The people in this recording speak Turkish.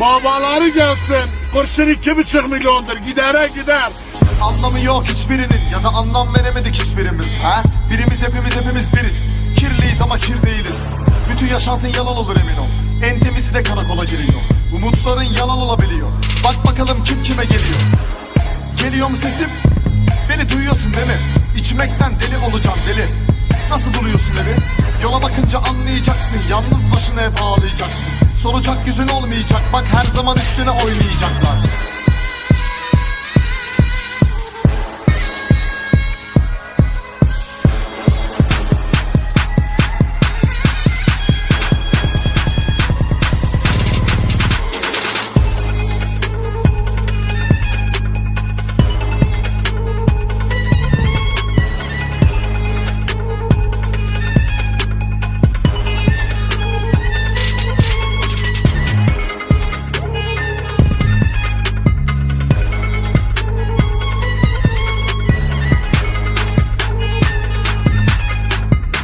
Babaları gelsin. Kurşun iki buçuk milyondur. Gidere gider. Anlamı yok hiçbirinin ya da anlam veremedik hiçbirimiz ha? Birimiz hepimiz hepimiz biriz Kirliyiz ama kir değiliz Bütün yaşantın yalan olur emin ol En temizi de karakola giriyor Umutların yalan olabiliyor Bak bakalım kim kime geliyor Geliyor mu sesim? Beni duyuyorsun değil mi? İçmekten deli olacağım deli Nasıl buluyorsun evi? Yola bakınca anlayacaksın Yalnız başına hep ağlayacaksın Soracak yüzün olmayacak. Bak her zaman üstüne oynayacaklar